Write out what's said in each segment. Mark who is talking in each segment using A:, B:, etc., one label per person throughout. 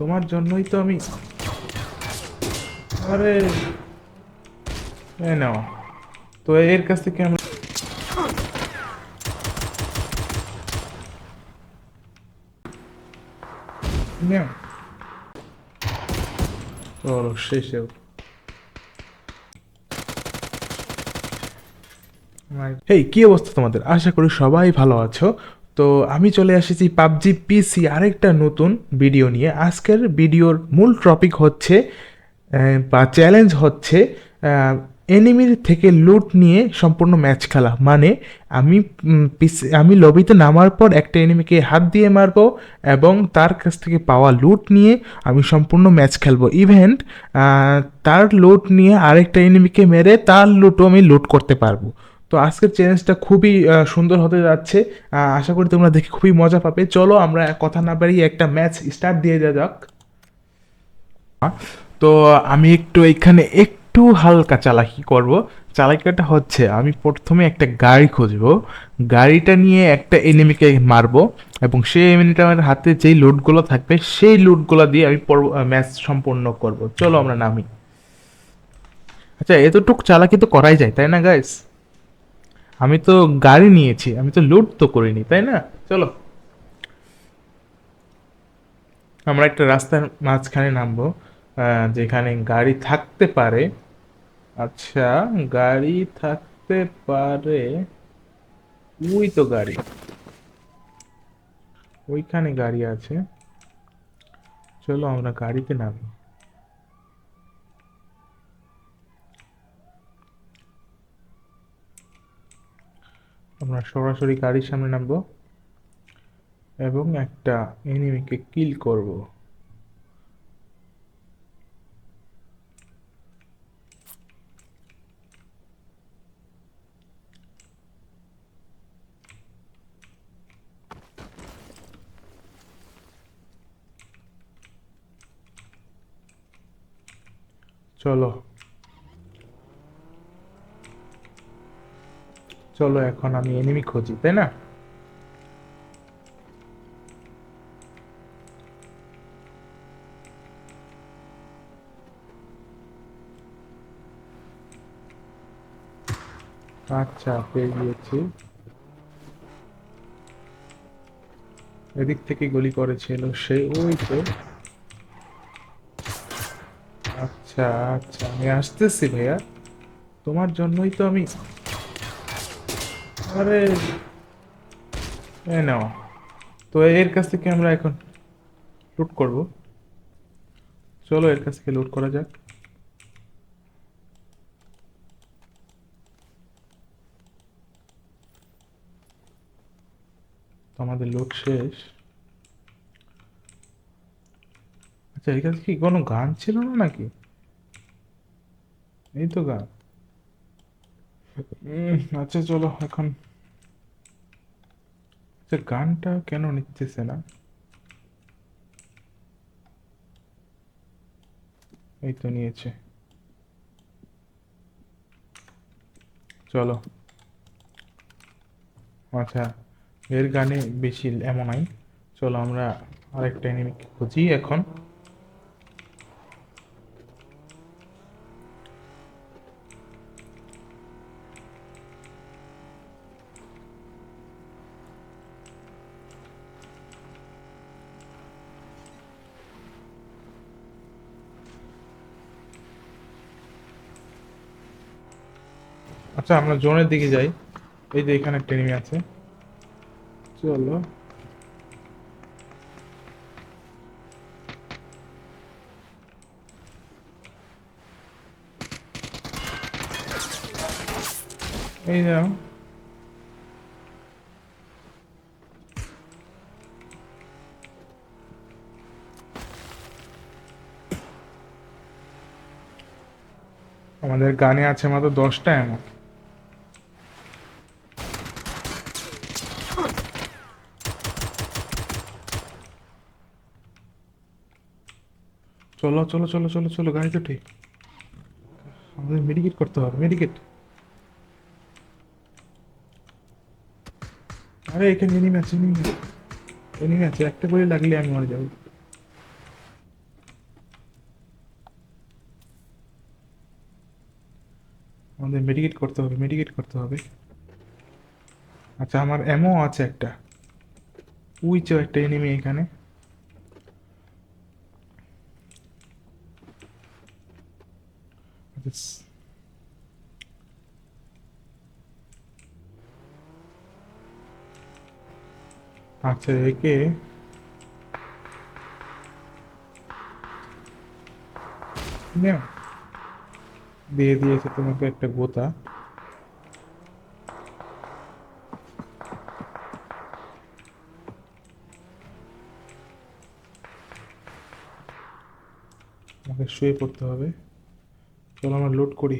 A: তোমার জন্যই তো আমি আরে। নাও। তো এর কাছ থেকে শেষেও এই কি অবস্থা তোমাদের? আশা করি সবাই ভালো আছো। তো আমি চলে এসেছি পাবজি পিসি আরেকটা নতুন ভিডিও নিয়ে। আজকের ভিডিওর মূল টপিক হচ্ছে বা চ্যালেঞ্জ হচ্ছে এনিমির থেকে লুট নিয়ে সম্পূর্ণ ম্যাচ খেলা। মানে আমি আমি লবিতে নামার পর একটা এনিমিকে হাত দিয়ে মারবো এবং তার কাছ থেকে পাওয়া লুট নিয়ে আমি সম্পূর্ণ ম্যাচ খেলব। ইভেন্ট তার লুট নিয়ে আরেকটা এনিমিকে মেরে তার লুটও আমি লুট করতে পারব। তো আজকের চ্যালেঞ্জটা খুবই সুন্দর হতে যাচ্ছে। আশা করি তোমরা দেখে খুবই মজা পাবে। চলো আমরা কথা না বাড়িয়ে একটা ম্যাচ স্টার্ট দিয়ে দেওয়া যাক। তো আমি একটু এখানে একটু হালকা চালাকি করব। চালাকিটা হচ্ছে, আমি প্রথমে একটা গাড়ি খুঁজবো। গাড়িটা নিয়ে একটা এনিমিকে মারবো এবং সেই এনিমিটার হাতে যেই লুটগুলো থাকবে, সেই লুটগুলো দিয়ে আমি ম্যাচ সম্পূর্ণ করব। চলো আমরা নামি। আচ্ছা এতটুক চালাকি তো করাই যায়, তাই না গাইস আমি তো গাড়ি নিয়েছি, আমি তো লুট তো করিনি, তাই না? চলো। আমরা একটা রাস্তার মাঝখানে নামবো যেখানে গাড়ি থাকতে পারে। আচ্ছা গাড়ি থাকতে পারে ওই তো গাড়ি। ওইখানে গাড়ি আছে। চলো আমরা গাড়িতে নামি। আমরা সরাসরি গাড়ির সামনে নামবো এবং একটা এনিমিকে কিল করব। চলো। চলো এখন আমি এনিমি খুঁজি, তাই না? আচ্ছা পেয়ে গিয়েছি। এদিক থেকে গুলি করেছিল সে, ওই তো। আচ্ছা আচ্ছা আমি আসতেছি ভাইয়া। তোমার জন্যই তো আমি আরে, এই নাও। তো এর কাছ থেকে আমরা এখন লুট করব। চলো এর কাছ থেকে লুট করা যাক। তো আমাদের লুট শেষ। আচ্ছা এর কাছে কি কোনো গান ছিল না নাকি? এই তো গান। আচ্ছা চলো, এখন। আচ্ছা গানটা কেন নিতেছে না? এই তো নিয়েছে। চলো। আচ্ছা এর গানে বেশি এমন নাই। চলো, আমরা আরেকটা এনিমিকে খুঁজি এখন। আচ্ছা আমরা জোনের দিকে যাই। এই যে এখানে একটা এনিমি আছে। চলো। এই যাও আমাদের গানে আছে মাত্র দশটা এমন চলো চলো চলো চলো চলো গাড়িতে উঠে আমাদের মেডিকেট করতে হবে মেডিকেট আরে, এখানে এনিমি আছে এনিমি আছে। এনিমি আছে, একটা করে লাগলে আমি মারা যাব। আমাদের মেডিকেট করতে হবে মেডিকেট করতে হবে। আচ্ছা আমার এমও আছে একটা। উইচও একটা এনিমি এখানে। স- আচ্ছা একে দিয়ে দিয়েছে তোমাকে একটা গোতা। আমাকে শুয়ে পড়তে হবে। চলো আমরা লোড করি।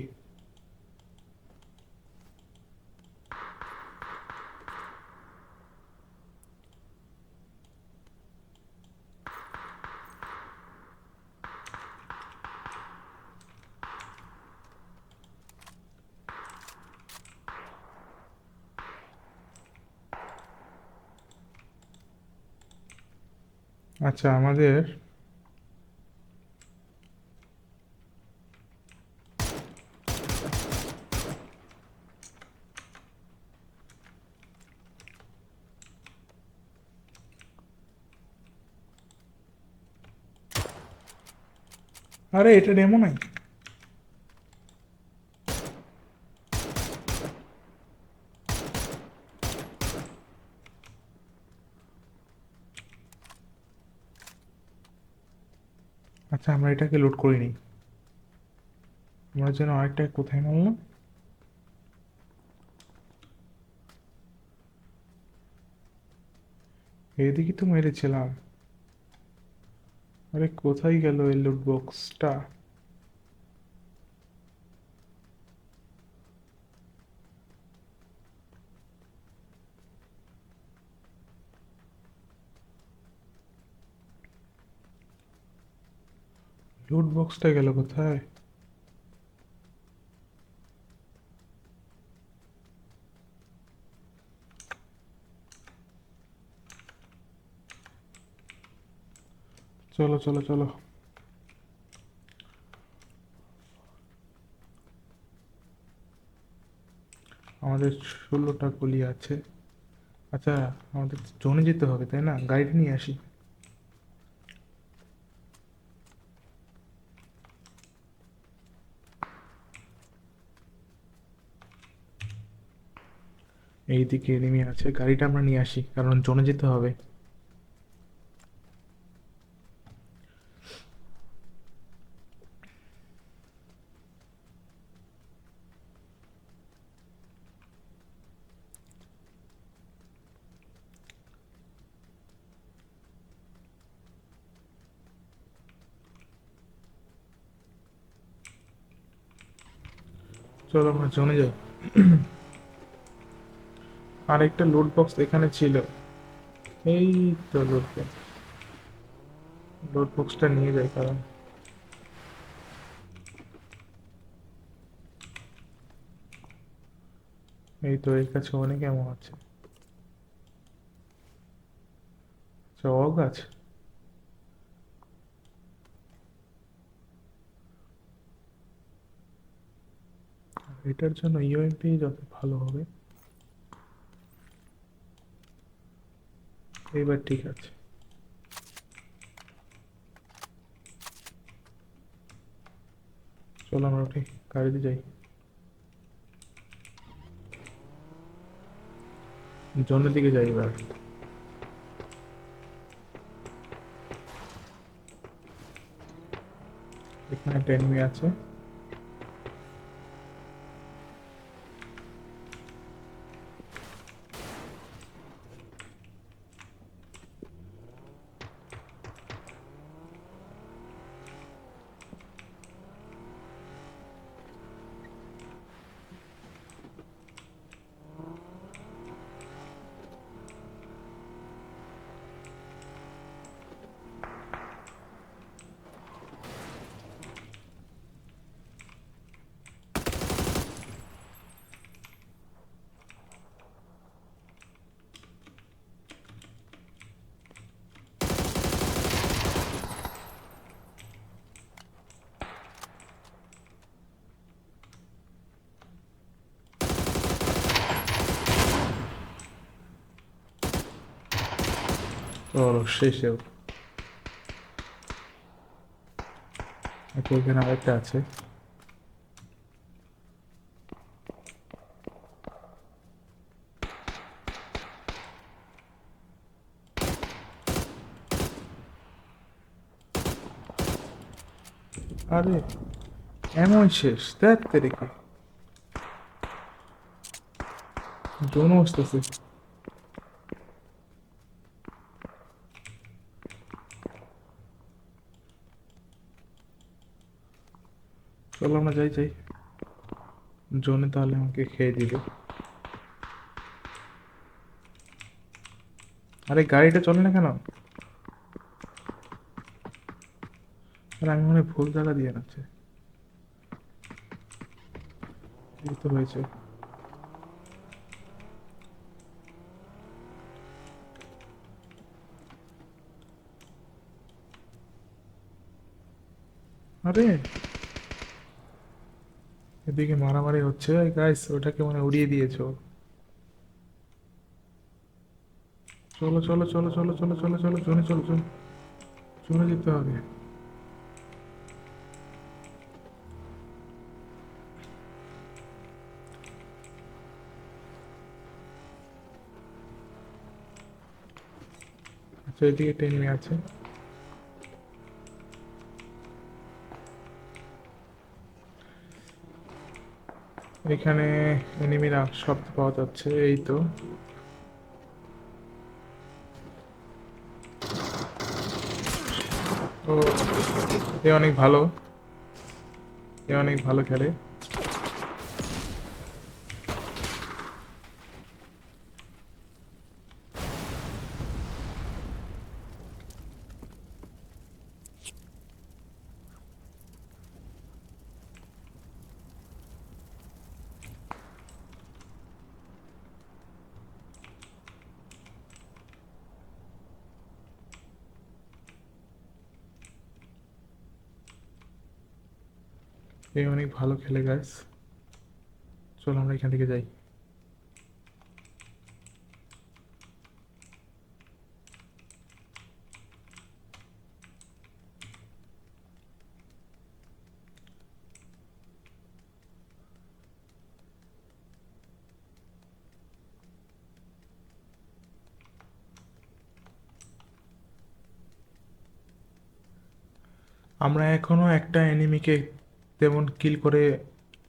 A: আচ্ছা আমাদের আরে, এটা ডেমো নাই আচ্ছা আমরা এটাকে লোড করিনি আমরা যেন আরেকটা কোথায় মারলাম? এদিকে তো মেরেছিলাম। আরে কোথায় গেল এই লুট বক্সটা লুট বক্সটা গেল কোথায় চলো চলো চলো। আমাদের ষোলোটা গুলি আছে। আচ্ছা আমাদের জোনে যেতে হবে, তাই না? গাইড নিয়ে আসি। এইদিকে এনিমি আছে। গাড়িটা আমরা নিয়ে আসি, কারণ জোনে যেতে হবে। চলো আমরা জোনে যাই। আরেকটা লোড বক্স এখানে ছিল। এই তো লোড বক্স লোড বক্সটা নিয়ে যাই কারণ এই তো এর কাছে অনেক এমন আছে অগ আছে এটার জন্য ইউএমপি যত ভালো হবে। এবার ঠিক আছে। চলো আমরা উঠি গাড়িতে যাই। জনের দিকে যাই এবার। এখানে একটা enemy আছে। চলো শেষেও আচ্ছা এখানে আরেকটা আছে আরে এমন শেষ দেখ তেরেকে দোনো আসতেছে চলো আমরা যাই যাই। জোনে তাহলে আমাকে খেয়ে দিবে। আরে, গাড়িটা চলে না কেন? আরে, আমি মনে ভুল জায়গা দিয়ে নাচ্ছে তো হয়েছে। আরে এদিকে মারামারি হচ্ছে গাইস ওটাকে মানে উড়িয়ে দিয়েছ চলো চলো চলো চলো চলো চলো চলো চলে চলো চলো চলে যেতে হবে আচ্ছা এদিকে enemy আছে এখানে এনিমিরা শব্দ পাওয়া যাচ্ছে, এই তো। ও, এ অনেক ভালো। এ অনেক ভালো খেলে। অনেক ভালো খেলে গাইস চলো আমরা এখান থেকে যাই। আমরা এখনও একটা এনিমিকে তেমন কিল করে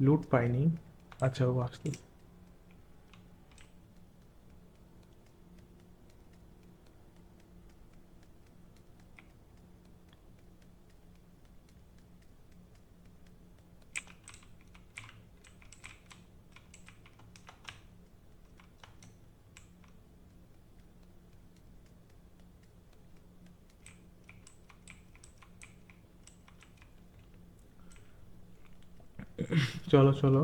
A: লুট পাইনি। আচ্ছা ও আসতে চলো চলো।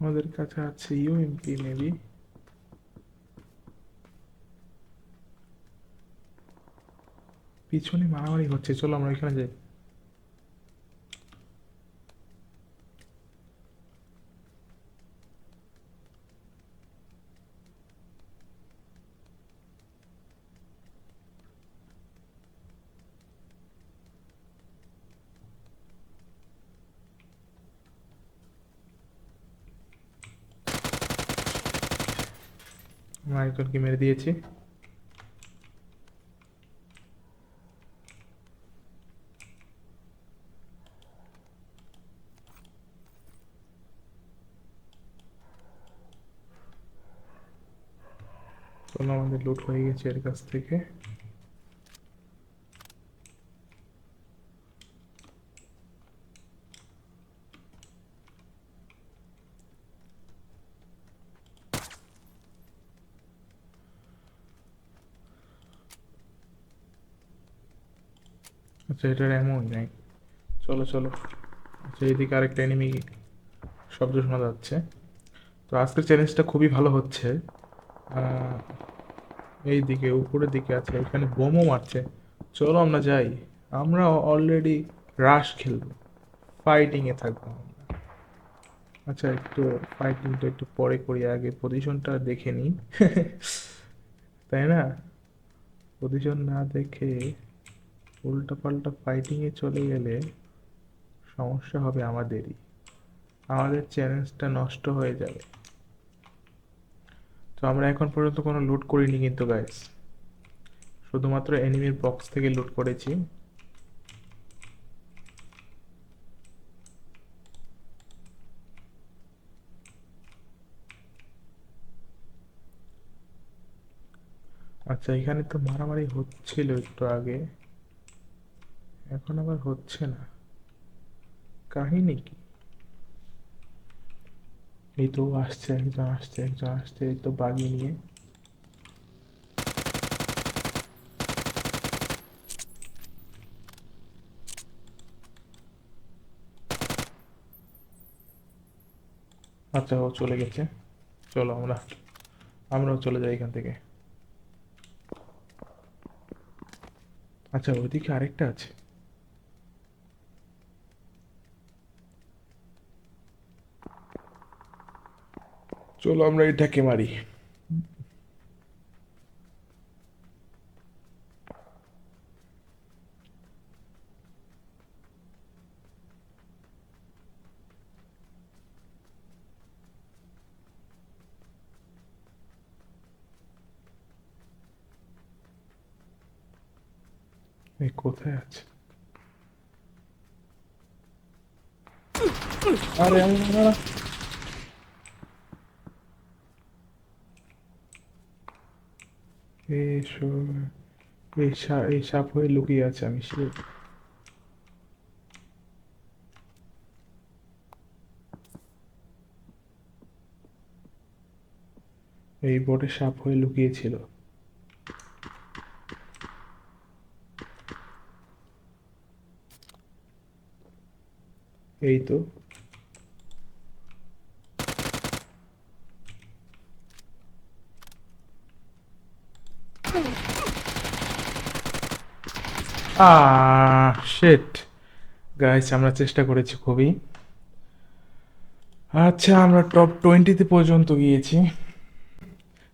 A: আমাদের কাছে আছে ইউএমপি মেবি পিছনে মারামারি হচ্ছে চলো আমরা এখানে যাই। একজনকে মেরে দিয়েছি। আমাদের লুট হয়ে গেছে এর কাছ থেকে। আচ্ছা এটার এমনই নাই। চলো চলো। আচ্ছা এইদিকে আরেকটা এনিমি শব্দ শোনা যাচ্ছে। তো আজকের চ্যালেঞ্জটা খুবই ভালো হচ্ছে। এই দিকে উপরের দিকে আছে, এখানে বোমও মারছে। চলো, আমরা যাই। আমরা অলরেডি রাশ খেলব। ফাইটিংয়ে থাকব আমরা। আচ্ছা একটু ফাইটিংটা একটু পরে করি, আগে পজিশনটা দেখে নিই। তাই না? পজিশন না দেখে উল্টা পাল্টা ফাইটিংয়ে চলে গেলে সমস্যা হবে আমাদেরই। আমাদের চ্যালেঞ্জটা নষ্ট হয়ে যাবে। তো আমরা এখন পর্যন্ত কোনো লুট করিনি কিন্তু গাইস শুধুমাত্র এনিমির বক্স থেকে লুট করেছি। আচ্ছা এখানে তো মারামারি হচ্ছিল একটু আগে। এখন আবার হচ্ছে না। কাহিনী কি? এই তো আসছে একজন আসছে একজন আসছে, এই তো বাগি নিয়ে। আচ্ছা ও চলে গেছে। চলো আমরা, আমরাও চলে যাই এখান থেকে। আচ্ছা ওইদিকে আরেকটা আছে। চলো আমরা এটাকে মারি। কোথায় আছে? আরে আরে, আরে, আরে। এসো এই সা- এই সাপ হয়ে লুকিয়ে আছে আমি সে এই বোর্ডে সাপ হয়ে লুকিয়েছিল। এই তো। শেট গাইস আমরা চেষ্টা করেছি খুবই। আচ্ছা আমরা টপ টোয়েন্টিতে পর্যন্ত গিয়েছি।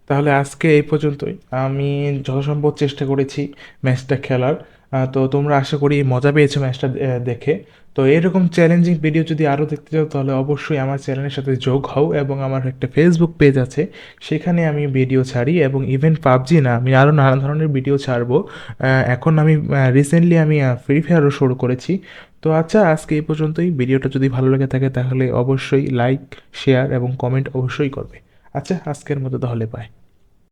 A: তাহলে আজকে এই পর্যন্তই। আমি যথাসম্ভব চেষ্টা করেছি ম্যাচটা খেলার। আহ, তো তোমরা আশা করি মজা পেয়েছ ম্যাচটা দেখে। তো এরকম চ্যালেঞ্জিং ভিডিও যদি আরও দেখতে চাও, তাহলে অবশ্যই আমার চ্যানেলের সাথে যোগ হও এবং আমার একটা ফেসবুক পেজ আছে। সেখানে আমি ভিডিও ছাড়ি এবং ইভেন পাবজি না, আমি আরও নানা ধরনের ভিডিও ছাড়বো। এখন আমি রিসেন্টলি আমি ফ্রি ফায়ারও শুরু করেছি। তো আচ্ছা আজকে এই পর্যন্তই। ভিডিওটা যদি ভালো লেগে থাকে, তাহলে অবশ্যই লাইক শেয়ার এবং কমেন্ট অবশ্যই করবে। আচ্ছা আজকের মতো তাহলে পাই